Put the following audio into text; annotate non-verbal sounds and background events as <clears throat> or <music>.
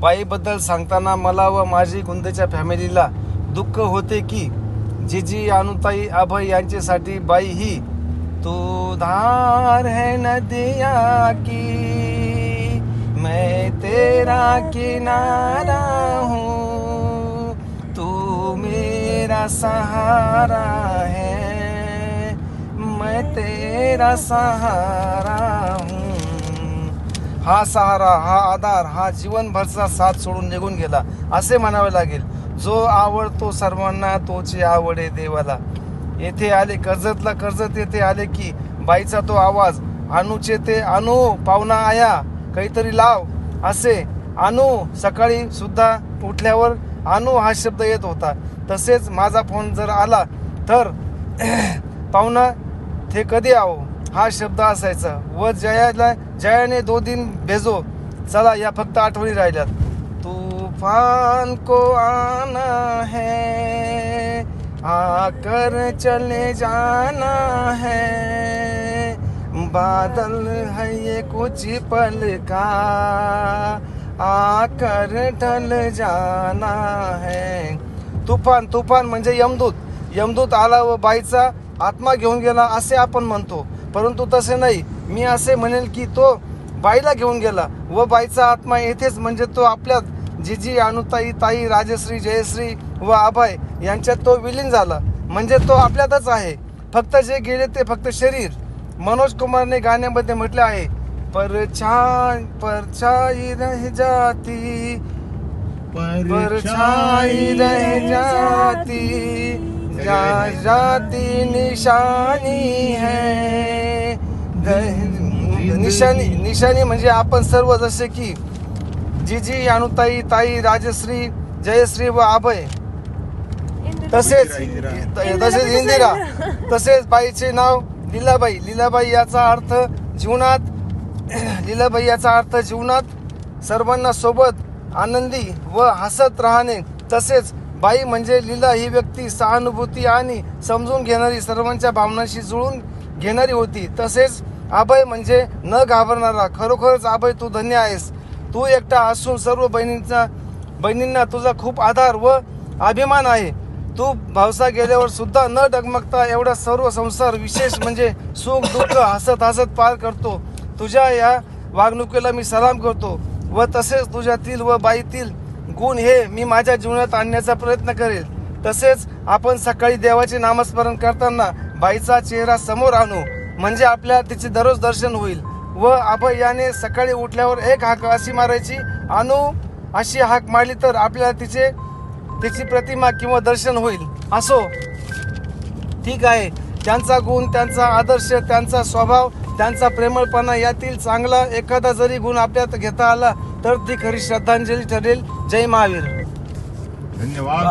बाईबद्दल सांगताना मला व माझी गुंदेच्या फॅमिलीला दुःख होते की जिजी अनुताई अभय यांच्यासाठी बाई ही तू धार है नदिया की मैं तेरा किनारा हूँ तू मेरा सहारा है मैं तेरा सहारा हूँ। हा सहारा हा आधार हा जीवनभरचा साथ सोडून निघून गेला असे म्हणावे लागेल. जो आवडतो सर्वांना तोची आवडे देवाला. येथे आले कर्जतला कर्जत येथे आले की बाईचा तो आवाज अनुचे ते अनु पाहुणा आया काहीतरी लाव. असे अनु सकाळी सुद्धा उठल्यावर अनु हा शब्द येत होता. तसेच माझा फोन जर आला तर <clears throat> पाहुणा ते कधी आहो? हा शब्द असायचा. व जयाला जयाने दो दिन भेजो. चला या फक्त आठवणी राहिल्यात. तूफान को आना है आकर चले जाना है। बादल है ये कुछ पल का आकर ढल जाना है। तुफान तुफान म्हणजे यमदूत. यमदूत आला व बाईचा आत्मा घेऊन गेला असे आपण म्हणतो. परंतु तसे नाही. मी असे म्हणेल की तो बाईला घेऊन गेला व बाईचा आत्मा येथेच म्हणजे तो आपल्यात जिजी अनुताई ताई राजश्री जयश्री व अभय यांच्यात तो विलीन झाला. म्हणजे तो आपल्यातच आहे. फक्त जे गेले ते फक्त शरीर. मनोज कुमारने गाण्यामध्ये म्हटले आहे परछाई परछाई रह जाती परछाई रह जाती जा जाती निशानी है? निशानी निशानी म्हणजे आपण सर्व जसे की जिजी अनुताई ताई राजश्री जयश्री व अभय तसेच तसेच इंदिरा तसेच बाईचे नाव लीलाबाई. लीलाबाई याचा अर्थ जीवनात. लीलाबाई याचा अर्थ जीवनात. सर्वांना सोबत आनंदी व हसत राहणे. तसेच बाई म्हणजे लीला ही व्यक्ती सहानुभूती आणि समजून घेणारी सर्वांच्या भावनांशी जुळून घेणारी होती. तसेच अभय म्हणजे न घाबरणारा खरोखरच अभय तू धन्य आहेस. तू एकटा असून सर्व बहिणींचा बहिणींना तुझा खूप आधार व अभिमान आहे. तू भावसा गेल्यावर सुद्धा न डगमगता एवढा सर्व संसार विशेष म्हणजे सुख दुःख हसत हसत पार करतो. तुझ्या या वागणुकीला मी सलाम करतो व तसेच तुझ्यातील व बाईतील गुण हे मी माझ्या जीवनात आणण्याचा प्रयत्न करेल. तसेच आपण सकाळी देवाचे नामस्मरण करताना बाईचा चेहरा समोर आणू म्हणजे आपल्या तिचे दररोज दर्शन होईल. व अभय याने सकाळी उठल्यावर एक हाक अशी मारायची आणू अशी हाक मारली तर आपल्याला तिचे तिची प्रतिमा किंवा दर्शन होईल. असो. ठीक आहे. त्यांचा गुण त्यांचा आदर्श त्यांचा स्वभाव त्यांचा प्रेमळपणा यातील चांगला एखादा जरी गुण आपल्यात घेता आला तर ती खरी श्रद्धांजली ठरेल. जय महावीर. धन्यवाद.